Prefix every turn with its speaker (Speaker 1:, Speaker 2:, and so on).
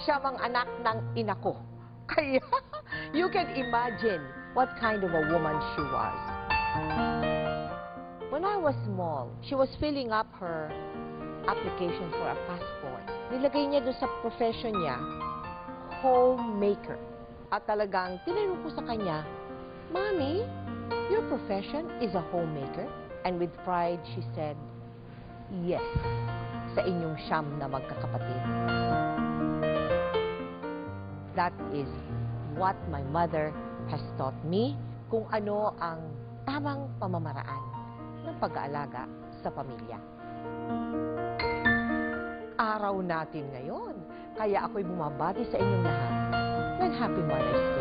Speaker 1: Siya mang anak ng ina ko. Kaya, you can imagine what kind of a woman she was. When I was small, she was filling up her application for a passport. Nilagay niya doon sa profession niya, homemaker. At talagang tinanong ko sa kanya, Mommy, your profession is a homemaker? And with pride, she said, Yes, sa inyong siyam na magkakapatid. That is what my mother has taught me kung ano ang tamang pamamaraan ng pag-aalaga sa pamilya. Araw natin ngayon, kaya ako'y bumabati sa inyong lahat ng Happy Mother's Day.